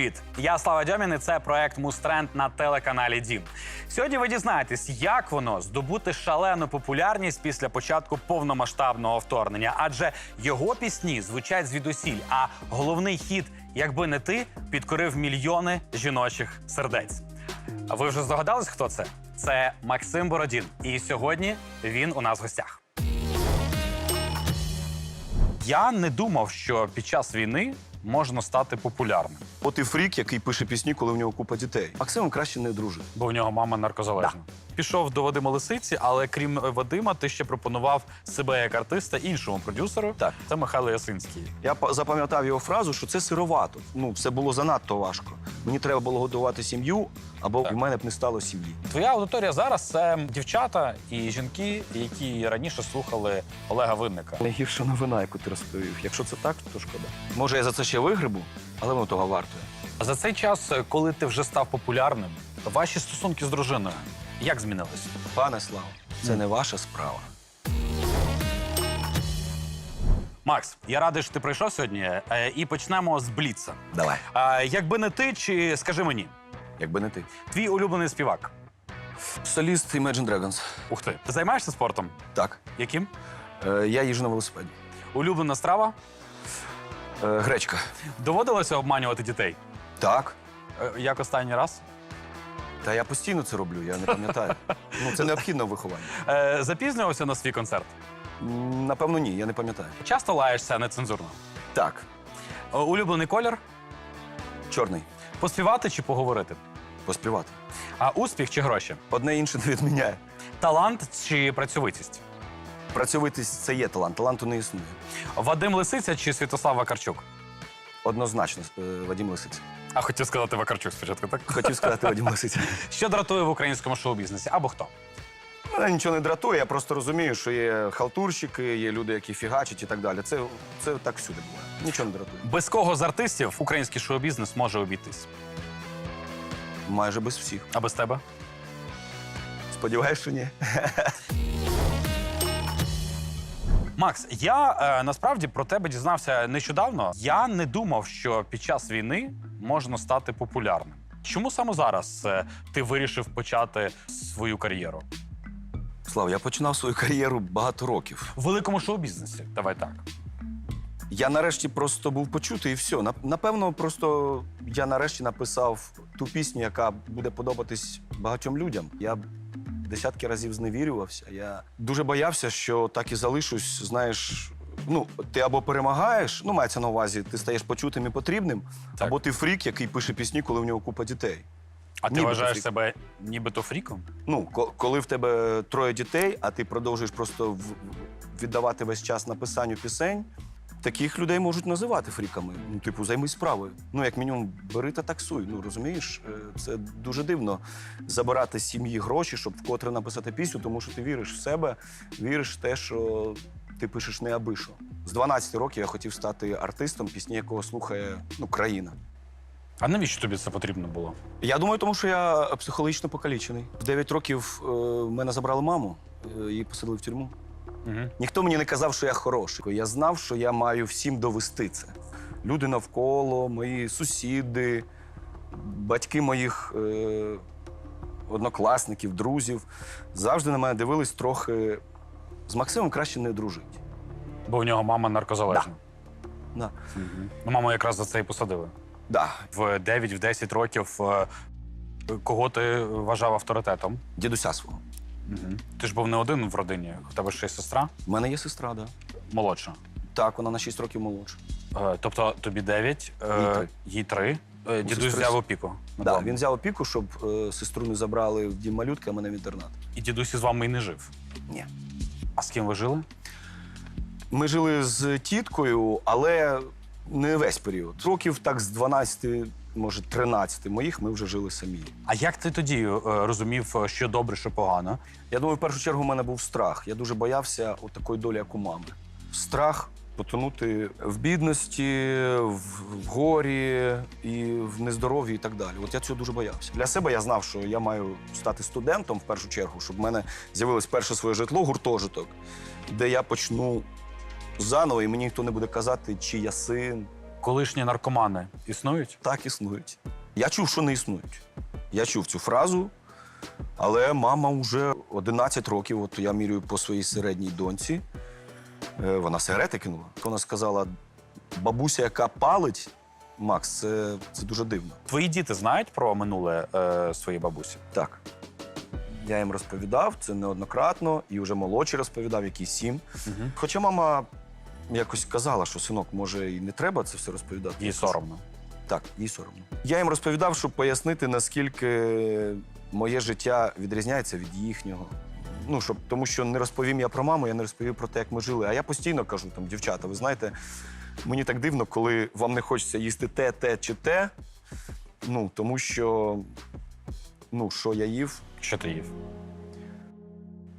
Привіт! Я Слава Дьомін і це проект Мустренд на телеканалі Дім. Сьогодні ви дізнаєтесь, як воно здобути шалену популярність після початку повномасштабного вторгнення, адже його пісні звучать звідусіль. А головний хіт Якби не ти підкорив мільйони жіночих сердець. Ви вже здогадались, хто це? Це Максим Бородін. І сьогодні він у нас в гостях. Я не думав, що під час війни можна стати популярним. От і фрік, який пише пісні, коли в нього купа дітей. Максимом краще не дружить. Бо в нього мама наркозалежна. Пішов до Вадима Лисиці, але крім Вадима, ти ще пропонував себе як артиста іншому продюсеру. Так. Це Михайло Ясинський. Я па- запам'ятав його фразу, що це сировато. Ну, все було занадто важко. Мені треба було годувати сім'ю, або Так. в мене б не стало сім'ї. Твоя аудиторія зараз це дівчата і жінки, які раніше слухали Олега Винника. Найгірша новина, яку ти розповів. Якщо це так, то шкода. Може, я за це ще вигребу, але воно того вартує. А за цей час, коли ти вже став популярним, ваші стосунки з дружиною як змінились? Пане Слава, це не ваша справа. Макс, я радий, що ти прийшов сьогодні. Е, І почнемо з Бліца. Давай. Якби не ти, чи скажи мені, Якби не ти. твій улюблений співак? Соліст Imagine Dragons. Ух ти. Ти займаєшся спортом? Так. Яким? Е, я їжджу на велосипеді. Улюблена страва? Е, гречка. Доводилося обманювати дітей? Так. Е, Як останній раз? Та я постійно це роблю, я не пам'ятаю. ну, це необхідно в вихованні. Е, запізнювався на свій концерт? М, Напевно, ні, я не пам'ятаю. Часто лаєшся нецензурно? Так, Е, улюблений колір? чорний. Поспівати чи поговорити? Поспівати. А успіх чи гроші? Одне інше не відміняє. Талант чи працьовитість? Працьовитість це є талант, таланту не існує. Вадим Лисиця чи Святослав Вакарчук? Однозначно, е, Вадим Лисиця. А хотів сказати Вакарчук спочатку, так? Хотів сказати Вадим Лисиця. Що дратує в українському шоу-бізнесі? Або хто? Мене нічого не дратує, я просто розумію, що є халтурщики, є люди, які фігачать і так далі. Це, це так всюди буває. Нічого не дратує. Без кого з артистів український шоу-бізнес може обійтись? Майже без всіх. А без тебе? Сподіваюсь, що ні. Макс, я е, насправді про тебе дізнався нещодавно. Я не думав, що під час війни можна стати популярним. Чому саме зараз е, ти вирішив почати свою кар'єру? Слав, я починав свою кар'єру багато років. В великому шоу-бізнесі. Давай так. Я нарешті просто був почутий і все. Нап- Напевно, просто я нарешті написав ту пісню, яка буде подобатись багатьом людям. Я десятки разів зневірювався. Я дуже боявся, що так і залишусь. Знаєш, ну ти або перемагаєш, ну мається на увазі, ти стаєш почутим і потрібним, Так. або ти фрік, який пише пісні, коли в нього купа дітей. А ти Нібито вважаєш фрік. себе нібито фріком? Ну, ко- коли в тебе троє дітей, а ти продовжуєш просто в- віддавати весь час написанню пісень. Таких людей можуть називати фріками. Ну, типу, займись справою. Ну, як мінімум, бери та таксуй. Ну розумієш, Е, це дуже дивно забирати з сім'ї гроші, щоб вкотре написати пісню, тому що ти віриш в себе, віриш в те, що ти пишеш не аби що. З 12 років я хотів стати артистом, пісні якого слухає ну, країна. А навіщо тобі це потрібно було? Я думаю, тому що я психологічно покалічений. В 9 років е, мене забрали маму, е, її посадили в тюрму. Угу. Ніхто мені не казав, що я хороший. Я знав, що я маю всім довести це. Люди навколо, мої сусіди, батьки моїх е, однокласників, друзів завжди на мене дивились трохи. З Максимом краще не дружити. Бо в нього мама наркозалежна. Да. Ну, маму якраз за це і посадили. Да. В 9-10 років е, кого ти вважав авторитетом? Дідуся свого. Угу. Ти ж був не один в родині, у тебе ще й сестра У мене є сестра, да. молодша. Так, вона на 6 років молодша. Е, тобто тобі 9, Їй три. їй 3. Е, Дідусь сестри взяв опіку. над Да, вами. він взяв опіку, щоб е, сестру не забрали в дім малютки, а мене в інтернат. І дідусь із вами і не жив. Ні. А з ким ви жили? Ми жили з тіткою, але не весь період. Років так з 12, може 13 моїх ми вже жили самі. А як ти тоді е, розумів, е, що добре, що погано? Я думаю, в першу чергу у мене був страх. Я дуже боявся от такої долі, як у мами. Страх потонути в бідності, в, в горі і в нездоров'ї і так далі. От я цього дуже боявся. Для себе я знав, що я маю стати студентом в першу чергу, щоб в мене з'явилось перше своє житло, гуртожиток, де я почну заново, і мені ніхто не буде казати, чи я син, Колишні наркомани існують? Так існують. Я чув, що не існують. Я чув цю фразу, але мама вже 11 років, от я міряю по своїй середній доньці. Е, Вона сигарети кинула. Вона сказала: бабуся, яка палить, Макс, це, це дуже дивно. Твої діти знають про минуле е, своєї бабусі? Так. Я їм розповідав це неоднократно, і вже молодший розповідав, який сім. Угу. Хоча мама якось казала, що синок, може, і не треба це все розповідати. Їй соромно. Так, їй соромно. Я їм розповідав, щоб пояснити, наскільки моє життя відрізняється від їхнього. Ну, щоб, тому що не розповім я про маму, я не розповів про те, як ми жили. А я постійно кажу, там, дівчата, ви знаєте, мені так дивно, коли вам не хочеться їсти те, те чи те. Ну, тому що, ну, що я їв. Що ти їв?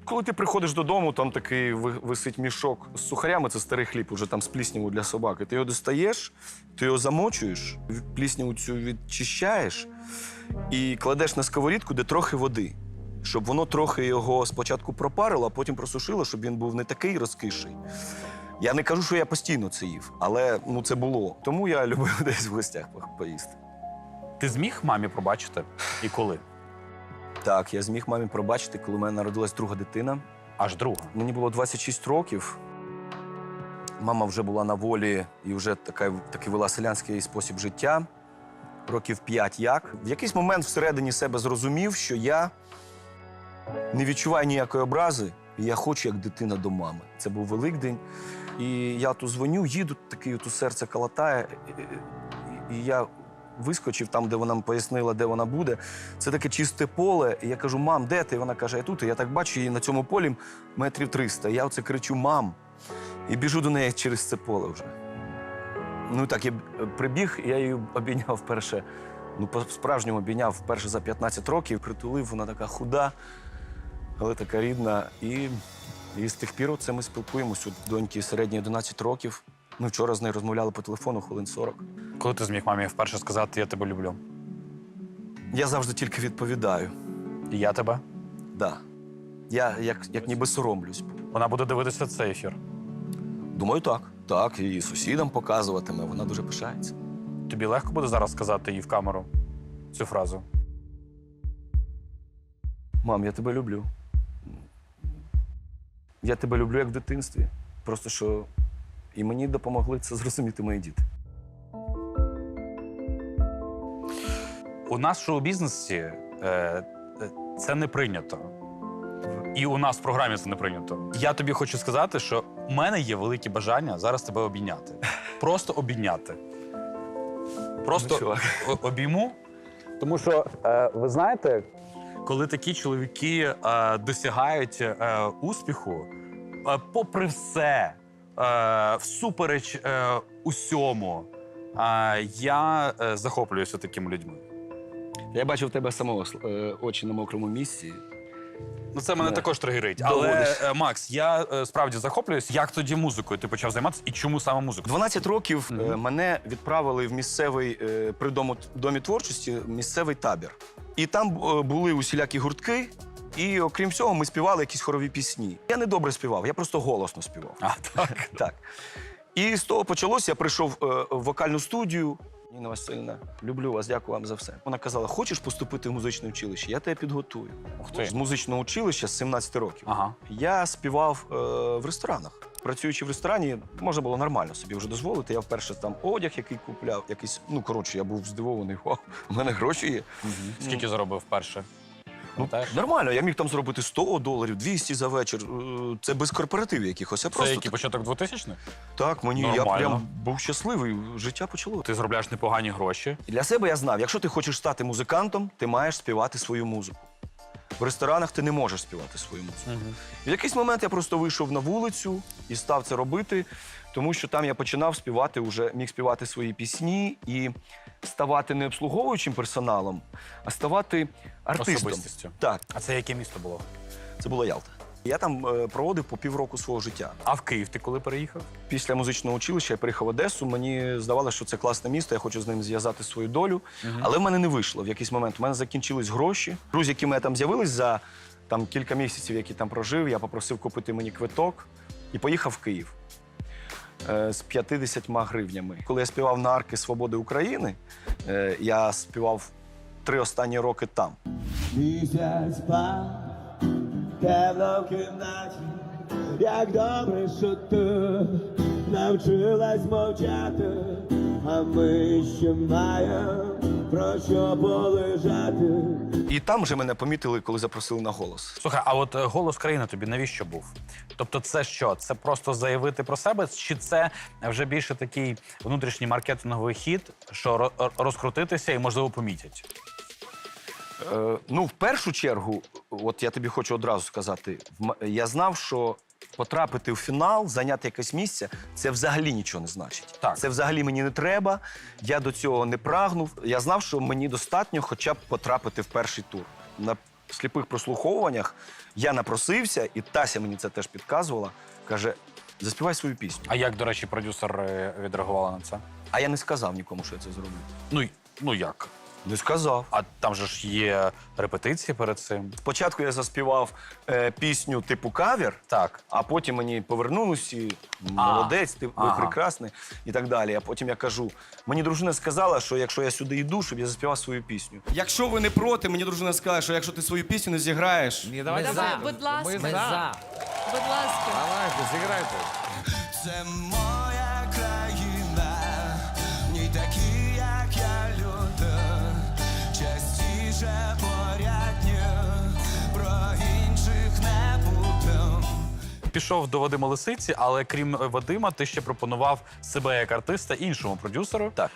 Коли ти приходиш додому, там такий висить мішок з сухарями, це старий хліб, уже там з плісняву для собаки. Ти його достаєш, ти його замочуєш, плісняву цю відчищаєш і кладеш на сковорідку, де трохи води. Щоб воно трохи його спочатку пропарило, а потім просушило, щоб він був не такий розкиший. Я не кажу, що я постійно це їв, але ну, це було. Тому я любив десь в гостях поїсти. Ти зміг мамі пробачити? І коли? Так, я зміг мамі пробачити, коли в мене народилась друга дитина. Аж друга. Мені було 26 років. Мама вже була на волі і вже така, такий вела селянський спосіб життя. Років 5 як. В якийсь момент всередині себе зрозумів, що я не відчуваю ніякої образи, і я хочу як дитина до мами. Це був Великдень. І я тут дзвоню, їду, такий у серце калатає. І, і- і я вискочив там, де вона пояснила, де вона буде. Це таке чисте поле. І я кажу, мам, де ти? І Вона каже, я тут. І я так бачу її на цьому полі метрів 300. Я оце кричу Мам! І біжу до неї через це поле вже. Ну так, я прибіг, я її обійняв вперше. Ну, по-справжньому обійняв вперше за 15 років, притулив, вона така худа, але така рідна. І, і з тих пір це ми спілкуємось. У доньки середній 11 років. Ми вчора з нею розмовляли по телефону хвилин 40. Коли ти зміг мамі вперше сказати Я тебе люблю? Я завжди тільки відповідаю. І я тебе? Да. Я як, як ніби соромлюсь. Вона буде дивитися цей ефір. Думаю, так. Так, і сусідам показуватиме, вона дуже пишається. Тобі легко буде зараз сказати їй в камеру цю фразу. Мам, я тебе люблю. Я тебе люблю як в дитинстві. Просто що і мені допомогли це зрозуміти мої діти. У нас в шоу-бізнесі е, е, це не прийнято. І у нас в програмі це не прийнято. Я тобі хочу сказати, що в мене є велике бажання зараз тебе обійняти. Просто обійняти. Просто Ну, обійму. Тому що е, ви знаєте, коли такі чоловіки е, досягають е, успіху, е, попри все, е, всупереч е, усьому, е, я е, захоплююся такими людьми. Я бачив тебе самого е, очі на мокрому місці. Ну, це мене Не. також тригерить. Але Доводиш. е, Макс, я е, справді захоплююсь. Як тоді музикою ти почав займатися і чому саме музикою? 12 років е, мене відправили в місцевий е, при дому, домі творчості місцевий табір. І там е, були усілякі гуртки, і окрім всього, ми співали якісь хорові пісні. Я не добре співав, я просто голосно співав. А, так. Так. І з того почалося. Я прийшов е, в вокальну студію. Ніна Васильівна, люблю вас, дякую вам за все. Вона казала: хочеш поступити в музичне училище? Я тебе підготую. Ух ти. З музичного училища з 17 років. Ага. Я співав е, в ресторанах. Працюючи в ресторані, можна було нормально собі вже дозволити. Я вперше там одяг, який купляв, якийсь. Ну коротше, я був здивований. Вау, у мене гроші є. Скільки заробив вперше? Ну, Пам'ятаєш? нормально, я міг там зробити 100 доларів, 200 за вечір. Е, Це без корпоративів якихось. Я Це просто який початок 2000-х? так, мені я Нормально. прям був щасливий. Життя почало. Ти заробляєш непогані гроші. І Для себе я знав, якщо ти хочеш стати музикантом, ти маєш співати свою музику. В ресторанах ти не можеш співати свою музику. В якийсь момент я просто вийшов на вулицю і став це робити, тому що там я починав співати, вже міг співати свої пісні і ставати не обслуговуючим персоналом, а ставати артистом. Особистістю. Так, А це яке місто було? це була Ялта. Я там е, проводив по півроку свого життя. А в Київ ти коли переїхав? Після музичного училища я приїхав в Одесу. Мені здавалося, що це класне місто, я хочу з ним зв'язати свою долю. Але в мене не вийшло в якийсь момент. У мене закінчились гроші. Друзі, які в мене там з'явились за там, кілька місяців, які там прожив, я попросив купити мені квиток і поїхав в Київ. е, з 50 гривнями. Коли я співав на арки Свободи України, е, я співав три останні роки там. Місяць темно в кімнаті, як добре, що ти навчилась мовчати, а ми ще маємо про що полежати. І там вже мене помітили, коли запросили на голос. Слухай, а от е, голос країни тобі навіщо був? Тобто, це що? Це просто заявити про себе, чи це вже більше такий внутрішній маркетинговий хід, що ро- розкрутитися і можливо помітять? Е, ну, в першу чергу, от я тобі хочу одразу сказати, я знав, що потрапити в фінал, зайняти якесь місце, це взагалі нічого не значить. Так. Це взагалі мені не треба. Я до цього не прагнув. Я знав, що мені достатньо хоча б потрапити в перший тур. На сліпих прослуховуваннях я напросився, і Тася мені це теж підказувала. Каже: заспівай свою пісню. А як, до речі, продюсер е, відреагувала на це? А я не сказав нікому, що я це зроблю. Ну, ну як? Не сказав. А там же ж є репетиції перед цим. Спочатку я заспівав е, пісню типу кавер, Так. а потім мені повернулись і молодець, ти ви Ага. прекрасний і так далі. А потім я кажу: мені дружина сказала, що якщо я сюди йду, щоб я заспівав свою пісню. Якщо ви не проти, мені дружина сказала, що якщо ти свою пісню не зіграєш, Ні, Давай, за. будь ласка. Ми Ми за. за. Будь ласка. Давайте, зіграйте. це Пішов до Вадима Лисиці, але крім Вадима, ти ще пропонував себе як артиста іншому продюсеру, Так.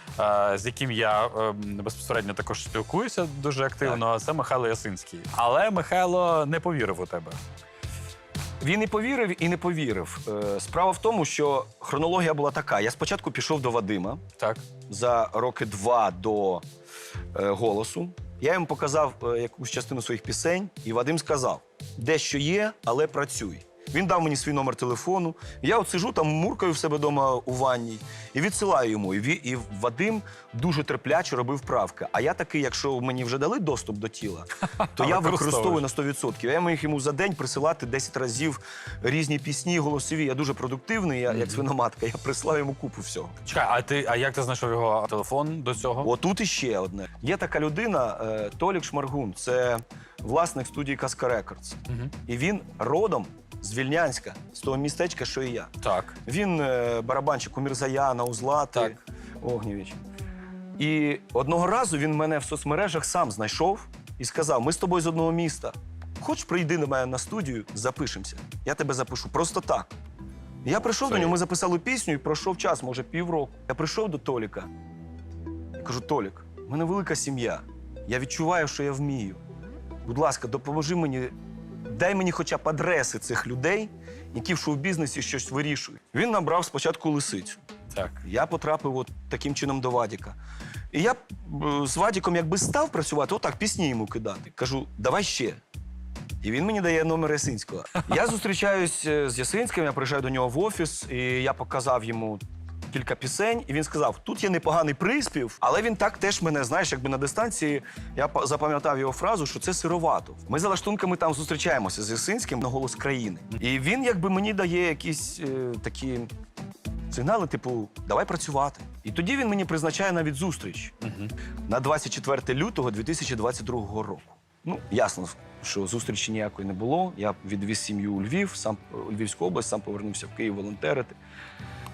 е, з яким я е, безпосередньо також спілкуюся дуже активно. Це Михайло Ясинський. Але Михайло не повірив у тебе. Він і повірив, і не повірив. Е, Справа в тому, що хронологія була така: я спочатку пішов до Вадима Так. за роки два до е, голосу. Я йому показав е, якусь частину своїх пісень, і Вадим сказав: дещо є, але працюй. Він дав мені свій номер телефону. Я от сижу там, муркаю в себе вдома у ванній і відсилаю йому. І, ві- і Вадим дуже терпляче робив правки. А я такий, якщо мені вже дали доступ до тіла, то я використовую на 100%. Я міг йому за день присилати 10 разів різні пісні, голосові. Я дуже продуктивний, я як свиноматка. Я прислав йому купу всього. Чекай, а ти а як ти знайшов його телефон до цього? Отут іще одне. Є така людина, е, Толік Шмаргун, це власник студії Казка Рекордс. І він родом з Вільнянська, з того містечка, що і я. Так. Він е, барабанщик у Мірзаяна, у Злати, Так. Огнєвіч. І одного разу він мене в соцмережах сам знайшов і сказав: ми з тобою з одного міста. Хоч прийди до мене на студію, запишемося. Я тебе запишу. Просто так. Я прийшов до нього, ми записали пісню і пройшов час, може, півроку. Я прийшов до Толіка. Я кажу: Толік, в мене велика сім'я. Я відчуваю, що я вмію. Будь ласка, допоможи мені, дай мені хоча б адреси цих людей, які в шоу-бізнесі щось вирішують. Він набрав спочатку лисицю. Так. Я потрапив от таким чином до Вадіка. І я е, з Вадіком якби став працювати, отак пісні йому кидати. Кажу, давай ще. І він мені дає номер Ясинського. Я зустрічаюсь е, з Ясинським, я приїжджаю до нього в офіс, і я показав йому кілька пісень, і він сказав: тут є непоганий приспів, але він так теж мене, знаєш, якби на дистанції я запам'ятав його фразу, що це сировато. Ми за лаштунками там зустрічаємося з Ясинським на голос країни. І він якби мені дає якісь е, такі сигнали, типу, давай працювати. І тоді він мені призначає навіть зустріч на 24 лютого 2022 року. Ну, ясно, що зустрічі ніякої не було. Я відвіз сім'ю у Львів, сам у Львівську область, сам повернувся в Київ волонтерити.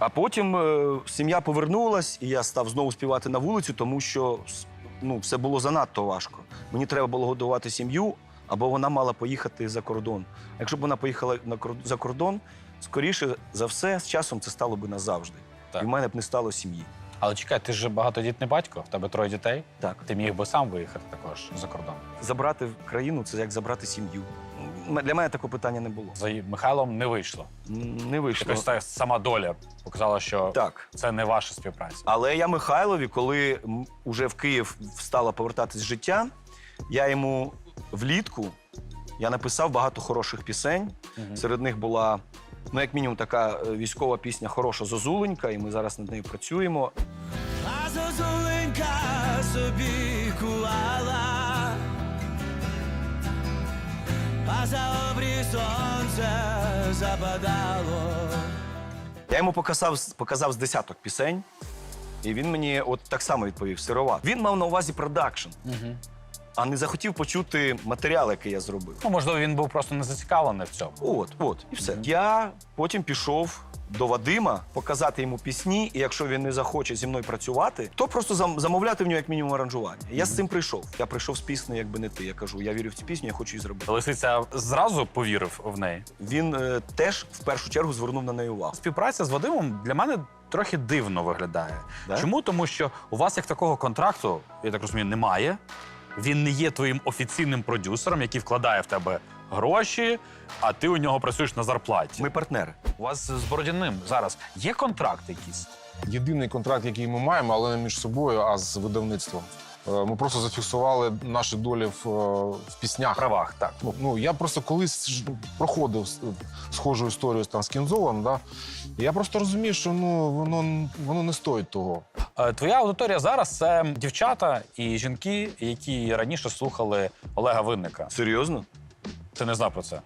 А потім е, сім'я повернулась, і я став знову співати на вулицю, тому що с- ну, все було занадто важко. Мені треба було годувати сім'ю, або вона мала поїхати за кордон. Якщо б вона поїхала на кор- за кордон, скоріше за все, з часом це стало би назавжди. Так. І в мене б не стало сім'ї. Але чекай, ти ж багатодітний батько, в тебе троє дітей. Так. Ти міг би сам виїхати також за кордон. Забрати в країну це як забрати сім'ю. М, Для мене такого питання не було. За Михайлом не вийшло. М, Не вийшло. Якось та сама доля показала, що Так. це не ваша співпраця. Але я Михайлові, коли м, уже в Київ стала повертатись життя, я йому влітку я написав багато хороших пісень. Серед них була, ну, як мінімум, така е, військова пісня Хороша Зозуленька, і ми зараз над нею працюємо. А зозуленька собі а за обрій сонце западало. Я йому показав, показав з десяток пісень, і він мені от так само відповів: сирова. Він мав на увазі продакшн, а не захотів почути матеріал, який я зробив. Ну, можливо, він був просто не зацікавлений в цьому. От, от, і все. Я потім пішов до Вадима показати йому пісні, і якщо він не захоче зі мною працювати, то просто зам- замовляти в нього як мінімум аранжування. Я з цим прийшов. Я прийшов з піснею, якби не ти. Я кажу, я вірю в цю пісню, я хочу її зробити. Лисиця зразу повірив в неї. Він е, теж в першу чергу звернув на неї увагу. Співпраця з Вадимом для мене трохи дивно виглядає. Да? Чому? Тому що у вас як такого контракту, я так розумію, немає. Він не є твоїм офіційним продюсером, який вкладає в тебе гроші, а ти у нього працюєш на зарплаті. Ми партнери. У вас з Бородяним зараз є контракт якийсь? Єдиний контракт, який ми маємо, але не між собою, а з видавництвом. Е, Ми просто зафіксували наші долі в, е, в піснях. правах, так. Ну, Ну, я просто колись проходив схожу історію там, з Кінзолом, да? і я просто розумію, що ну, воно, воно не стоїть того. Е, Твоя аудиторія зараз це дівчата і жінки, які раніше слухали Олега Винника. Серйозно? Ти не знав про це?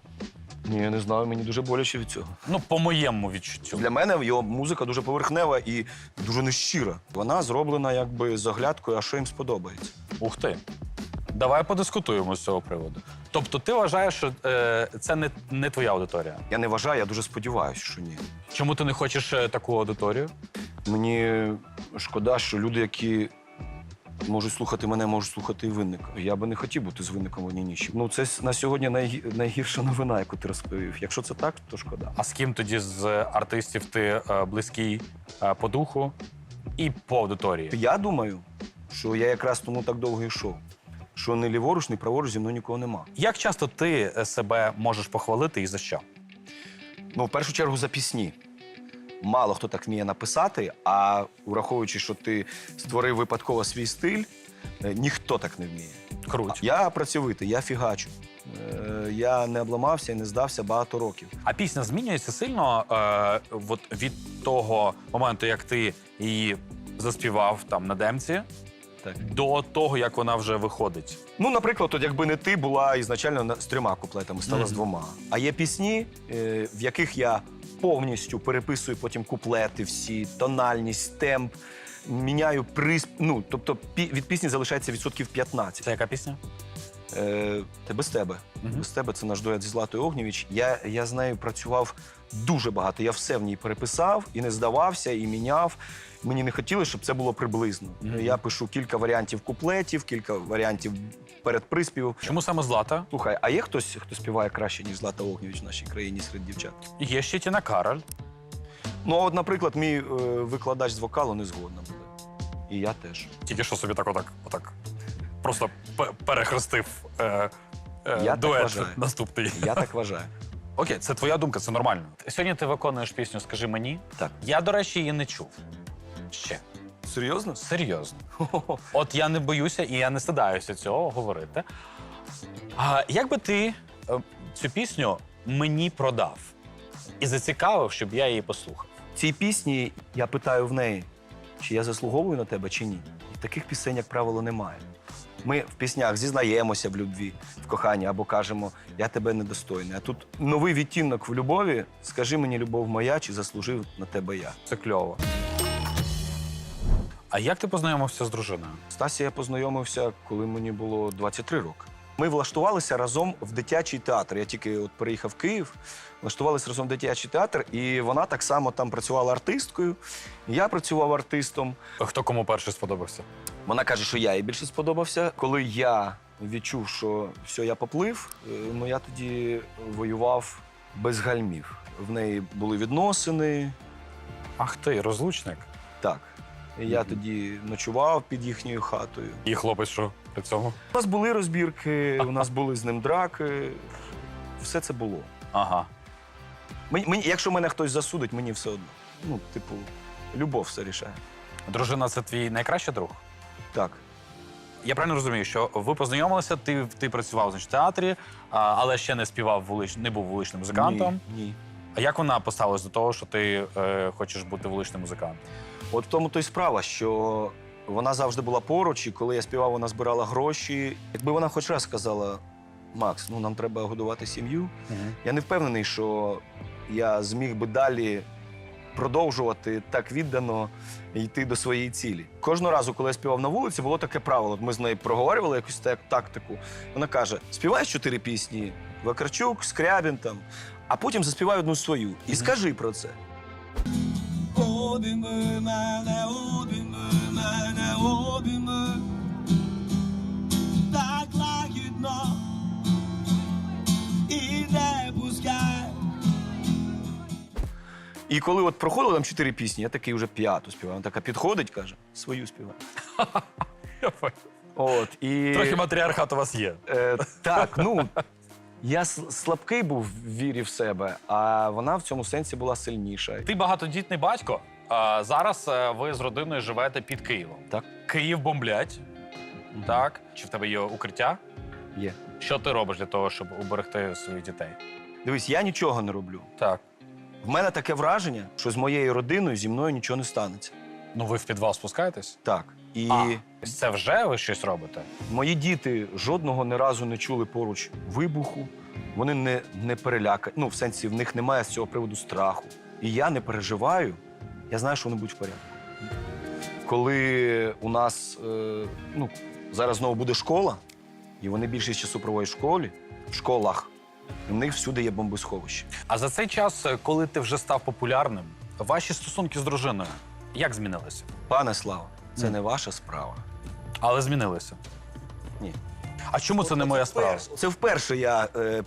Ні, я не знаю, мені дуже боляче від цього. Ну, по моєму відчуттю. Для мене його музика дуже поверхнева і дуже нещира. Вона зроблена якби з оглядкою, а що їм сподобається. Ух ти. Давай подискутуємо з цього приводу. Тобто, ти вважаєш, що е, це не, не твоя аудиторія. Я не вважаю, я дуже сподіваюся, що ні. Чому ти не хочеш е, таку аудиторію? Мені шкода, що люди, які можуть слухати мене, можуть слухати і винника. Я би не хотів бути з винником в одній ніші. Ну, це на сьогодні найгі- найгірша новина, яку ти розповів. Якщо це так, то шкода. А з ким тоді з артистів ти е, близький е, по духу і по аудиторії? Я думаю, що я якраз тому так довго йшов. Що не ліворуч, ні праворуч зі мною нікого нема. Як часто ти е, себе можеш похвалити і за що? Ну, в першу чергу, за пісні. Мало хто так вміє написати, а враховуючи, що ти створив випадково свій стиль, е, ніхто так не вміє. Круть. Я працьовитий, я фігачу. Е, Я не обламався і не здався багато років. А пісня змінюється сильно е, от від того моменту, як ти її заспівав там на демці, Так. до того, як вона вже виходить. Ну, наприклад, от якби не ти була ізначально з трьома куплетами, стала з двома. А є пісні, е, в яких я повністю переписую потім куплети, всі, тональність, темп, міняю присп... Ну, тобто пі- від пісні залишається відсотків 15. Це яка пісня? Е, без тебе. Без тебе це наш дует зі Златою Огнєвіч. Я, я з нею працював дуже багато. Я все в ній переписав і не здавався, і міняв. Мені не хотілося, щоб це було приблизно. Я пишу кілька варіантів куплетів, кілька варіантів передприспівів. Чому саме Злата? Слухай, а є хтось, хто співає краще, ніж Злата Огнєвіч в нашій країні серед дівчат? Є ще Тіна Кароль. Ну, а от, наприклад, мій е, викладач з вокалу не згодна буде. І я теж. Тільки що собі так отак, отак просто пе- перехрестив е, е, Я так дует вважаю. наступний. Я так вважаю. Окей, це твоя думка, це нормально. Сьогодні ти виконуєш пісню Скажи мені. Так. Я, до речі, її не чув. Ще. Серйозно? Серйозно. От я не боюся і я не стидаюся цього говорити. А як би ти е, цю пісню мені продав і зацікавив, щоб я її послухав? Цій пісні я питаю в неї, чи я заслуговую на тебе, чи ні. І таких пісень, як правило, немає. Ми в піснях зізнаємося в любві, в коханні або кажемо Я тебе недостойний. А тут новий відтінок в любові. Скажи мені, любов моя, чи заслужив на тебе я. Це кльово. А як ти познайомився з дружиною? Стасі я познайомився, коли мені було 23 роки. Ми влаштувалися разом в дитячий театр. Я тільки от переїхав в Київ, влаштувалися разом в дитячий театр, і вона так само там працювала артисткою. Я працював артистом. Хто кому перший сподобався? Вона каже, що я їй більше сподобався. Коли я відчув, що все, я поплив, е, ну я тоді воював без гальмів. В неї були відносини. Ах ти, розлучник. Так. І я тоді ночував під їхньою хатою. І хлопець, що при цьому? У нас були розбірки, у нас були з ним драки. Все це було. Ага. Мені, мені, якщо мене хтось засудить, мені все одно. Ну, типу, любов все рішає. Дружина це твій найкращий друг? Так. Я правильно розумію, що ви познайомилися, ти, ти працював значить, в театрі, а, але ще не співав вулич, не був вуличним музикантом. Ні, ні. А як вона поставилась до того, що ти е, хочеш бути вуличним музикантом? От в тому то й справа, що вона завжди була поруч, і коли я співав, вона збирала гроші. Якби вона хоч раз сказала: Макс, ну нам треба годувати сім'ю. Я не впевнений, що я зміг би далі продовжувати так віддано йти до своєї цілі. Кожного разу, коли я співав на вулиці, було таке правило. Ми з нею проговорювали якусь так, тактику. Вона каже: співаєш чотири пісні, Вакарчук, Скрябін там, а потім заспівай одну свою. І скажи про це. Обійми мене, І коли от проходило там чотири пісні, я такий вже п'яту співаю. Вона така підходить, каже, свою співаю. От, і... Трохи матріархат у вас є. Е, так, ну я слабкий був в вірі в себе, а вона в цьому сенсі була сильніша. Ти багатодітний батько. А зараз е, ви з родиною живете під Києвом. Так. Київ бомблять. Так. Чи в тебе є укриття? Є. Що ти робиш для того, щоб уберегти своїх дітей? Дивись, я нічого не роблю. Так. В мене таке враження, що з моєю родиною зі мною нічого не станеться. Ну ви в підвал спускаєтесь? Так. І А, це вже ви щось робите? мої діти жодного ні разу не чули поруч вибуху. Вони не, не перелякані. Ну, в сенсі, в них немає з цього приводу страху. І я не переживаю, я знаю, що вони будуть в порядку. Коли у нас е, ну, зараз знову буде школа, і вони більшість часу проводять в школі, в школах, в них всюди є бомбосховище. А за цей час, е, коли ти вже став популярним, ваші стосунки з дружиною як змінилися? Пане Слава, це не ваша справа. Але змінилися. Ні. А чому це не моя справа? Це вперше я е,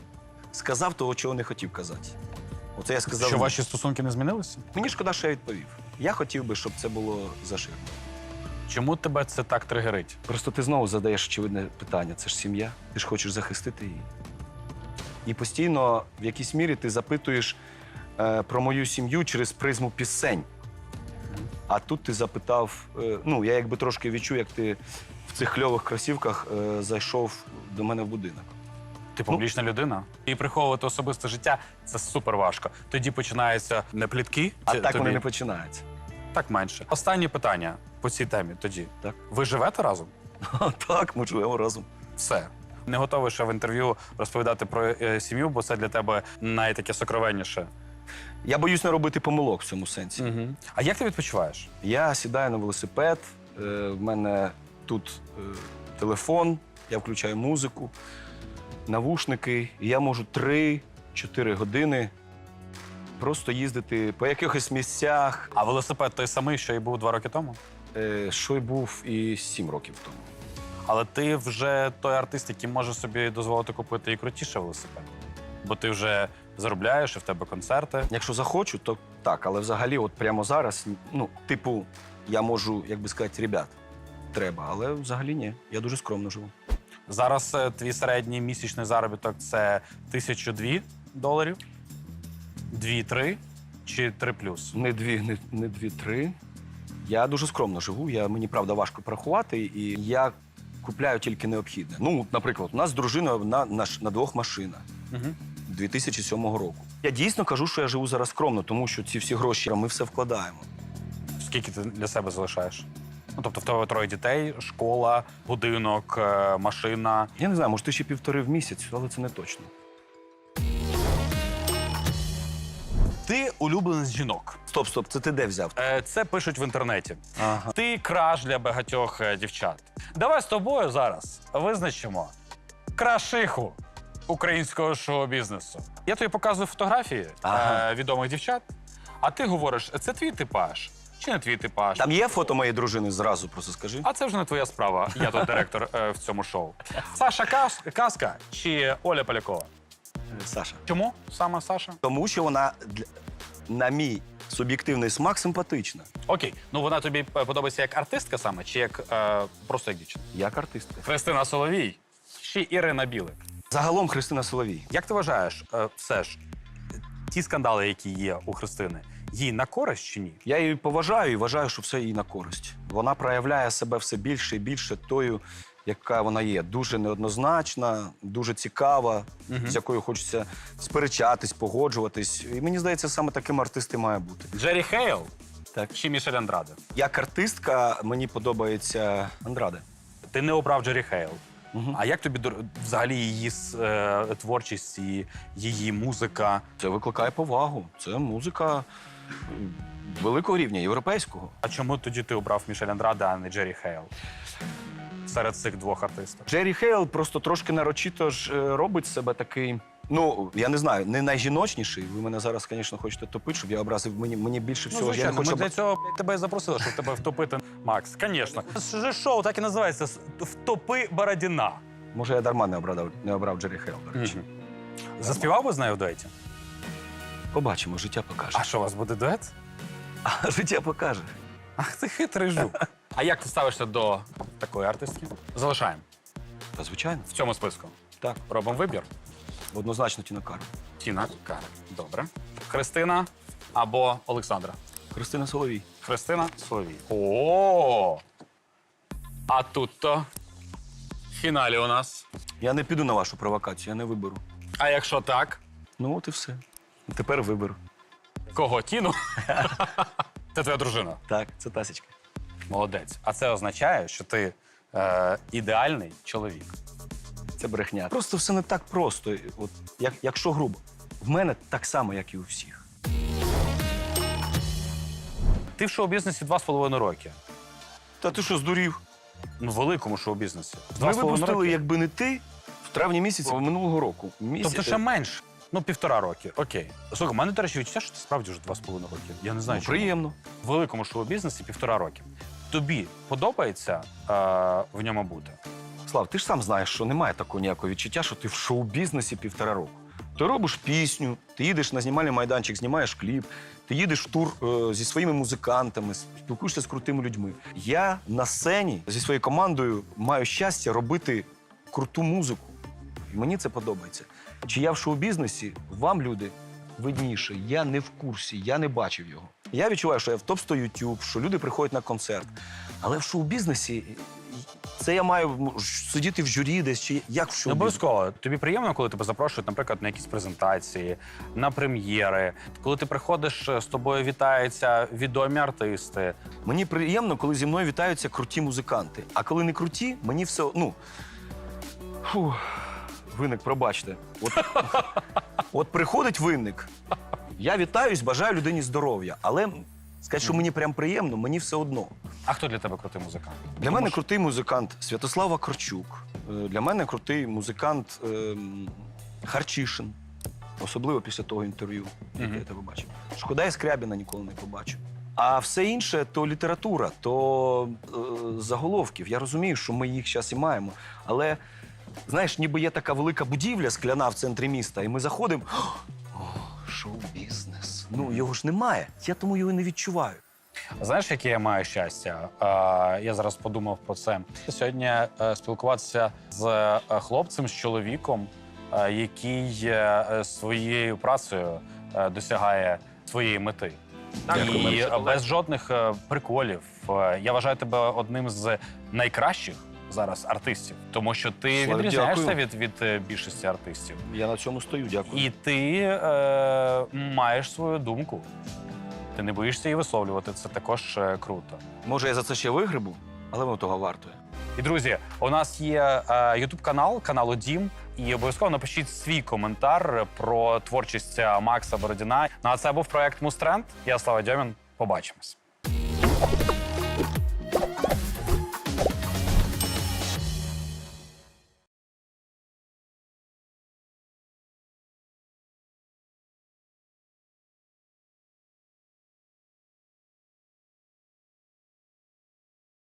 сказав того, чого не хотів казати. Оце я сказав. Що ваші стосунки не змінилися? Мені шкода, що я відповів. Я хотів би, щоб це було заширено. Чому тебе це так тригерить? Просто ти знову задаєш очевидне питання: це ж сім'я, ти ж хочеш захистити її. І постійно, в якійсь мірі, ти запитуєш е, про мою сім'ю через призму пісень. А тут ти запитав, е, ну, я якби трошки відчув, як ти в цих кльових кросівках е, зайшов до мене в будинок. Ти публічна людина. І приховувати особисте життя це супер важко. Тоді починаються не плітки. А ці- так тобі- вони не починаються. так менше. Останнє питання по цій темі тоді. Так. Ви живете разом? Так, ми живемо разом. Все. Не готовий ще в інтерв'ю розповідати про е, сім'ю, бо це для тебе найтаке сокровенніше. Я боюсь не робити помилок в цьому сенсі. Угу. А як ти відпочиваєш? Я сідаю на велосипед, е, в мене тут е, телефон, я включаю музику, навушники, і я можу 3-4 години просто їздити по якихось місцях, А велосипед той самий, що і був два роки тому. е, що й був і 7 років тому. Але ти вже той артист, який може собі дозволити купити і крутіше велосипед. Бо ти вже заробляєш, і в тебе концерти. Якщо захочу, то так, але взагалі, от прямо зараз, ну, типу, я можу, як би сказати, ребят, треба, але взагалі ні. Я дуже скромно живу. Зараз е, твій середній місячний заробіток це тисячу дві доларів, дві-три чи три плюс. Не дві, не, не дві, три. Я дуже скромно живу. Я, мені правда важко порахувати, і я купляю тільки необхідне. Ну, наприклад, у нас з дружиною на, на, на двох машинах Угу. 2007 року. Я дійсно кажу, що я живу зараз скромно, тому що ці всі гроші ми все вкладаємо. Скільки ти для себе залишаєш? Ну, тобто в тебе троє дітей, школа, будинок, е, машина. Я не знаю, може, ти ще півтори в місяць, але це не точно. Ти улюбленець жінок. Стоп, стоп, це ти де взяв? Е, Це пишуть в інтернеті. Ага. Ти краш для багатьох е, дівчат. Давай з тобою зараз визначимо крашиху українського шоу-бізнесу. Я тобі показую фотографії Ага. е, відомих дівчат, а ти говориш, це твій типаж чи не твій типаж? Там є фото моєї дружини зразу, просто скажи. А це вже не твоя справа. Я тут директор е, в цьому шоу. Саша Кас- Каска чи Оля Полякова? Саша. Чому саме Саша? Тому що вона, для- на мій суб'єктивний смак, симпатична. Окей, ну вона тобі е, подобається як артистка саме, чи як е, просто як дівчина? Як артистка. Христина Соловій чи Ірина Білик? Загалом Христина Соловій. Як ти вважаєш, е, все ж ті скандали, які є у Христини, їй на користь чи ні? Я її поважаю і вважаю, що все їй на користь. Вона проявляє себе все більше і більше тою, яка вона є. Дуже неоднозначна, дуже цікава, з якою хочеться сперечатись, погоджуватись. І мені здається, саме таким артист і має бути. Джері Хейл Так. чи Мішель Андраде? Як артистка мені подобається Андраде. Ти не обрав Джері Хейл. Мгм. А як тобі взагалі її с- е, творчість і її музика? Це викликає повагу. Це музика. великого рівня, європейського. А чому тоді ти обрав Мішель Андраде, а не Джері Хейл? Серед цих двох артистів. Джері Хейл просто трошки нарочито ж е, робить себе такий. Ну, я не знаю, не найжіночніший. Ви мене зараз, звісно, хочете топити, щоб я образив. Мені, мені більше Ну, всього. я не хочу ми для цього блядь, тебе і запросили, щоб тебе втопити. Макс, звісно. Це ж шоу так і називається с- Втопи Бородіна. Може, я дарма не обрав, не обрав Джері Хейл, до речі. Заспівав би з нею в дуеті? Побачимо, життя покаже. А що, у вас буде дует? Життя покаже. Ах, ти хитрий жук. А як ти ставишся до такої артистки? Залишаємо Та звичайно, в цьому списку. так. Робимо вибір. Однозначно Тіна Кароль. Тіна Кароль. Добре. Христина або Олександра. Христина Соловій. Христина Соловій. О! А тут то фіналі у нас. Я не піду на вашу провокацію, я не виберу. А якщо так, Ну, от і все. Тепер виберу. кого Тіну? Це твоя дружина. Так, це тасечка. Молодець. А це означає, що ти е, ідеальний чоловік. Це брехня. Просто все не так просто. От, як, якщо грубо. В мене так само, як і у всіх. Ти в шоу-бізнесі два з половиною роки. Та ти що, здурів? Ну, в великому шоу-бізнесі. Два Ми з половиною випустили, роки. якби не ти, в травні місяці минулого року. Місяць. Тобто ще менше. Ну, півтора роки. Окей. Слухай, у мене, до речі, відчуття, що ти справді вже два з половиною роки. Я не знаю, ну, чому. приємно. В великому шоу-бізнесі півтора роки. Тобі подобається е, в ньому бути? Слав, ти ж сам знаєш, що немає такого ніякого відчуття, що ти в шоу-бізнесі півтора року. Ти робиш пісню, ти їдеш на знімальний майданчик, знімаєш кліп, ти їдеш в тур е, зі своїми музикантами, спілкуєшся з крутими людьми. Я на сцені зі своєю командою маю щастя робити круту музику. І мені це подобається. Чи я в шоу-бізнесі, вам, люди, видніше, я не в курсі, я не бачив його. Я відчуваю, що я в топ 100 YouTube, що люди приходять на концерт. Але в шоу-бізнесі це я маю сидіти в журі десь, чи як в Не шоу-бізнесі. обов'язково. Тобі приємно, коли тебе запрошують, наприклад, на якісь презентації, на прем'єри, коли ти приходиш, з тобою вітаються відомі артисти. Мені приємно, коли зі мною вітаються круті музиканти. А коли не круті, мені все. Ну. Фу, винник, пробачте. От, от приходить винник. Я вітаюсь, бажаю людині здоров'я. Але сказати, що мені прям приємно, мені все одно. А хто для тебе крутий музикант? Для мене крутий музикант Святослава Корчук. Е, Для мене крутий музикант ем, Харчишин. Особливо після того інтерв'ю, яке я тебе бачив. Шкода і Скрябіна ніколи не побачив. А все інше то література, то е, заголовків. Я розумію, що ми їх зараз і маємо. Але знаєш, ніби є така велика будівля скляна в центрі міста, і ми заходимо. О, шоу-бізнес. Ну його ж немає. Я тому його і не відчуваю. Знаєш, яке я маю щастя? Е, я зараз подумав про це. Сьогодні е, спілкуватися з е, хлопцем, з чоловіком, е, який е, е, своєю працею е, досягає своєї мети. Дякую, І е, без жодних е, приколів. Е, Я вважаю тебе одним з найкращих зараз артистів, тому що ти відрізняєшся дякую. від, від е, більшості артистів. Я на цьому стою, дякую. І ти е, маєш свою думку. Ти не боїшся її висловлювати. Це також е, круто. Може, я за це ще вигребу, але воно того вартує. І друзі, у нас є е, Ютуб канал, каналу Дім. І обов'язково напишіть свій коментар про творчість е, Макса Бородіна. Ну а це був проект Мустренд. Я Слава Дьомін. Побачимось.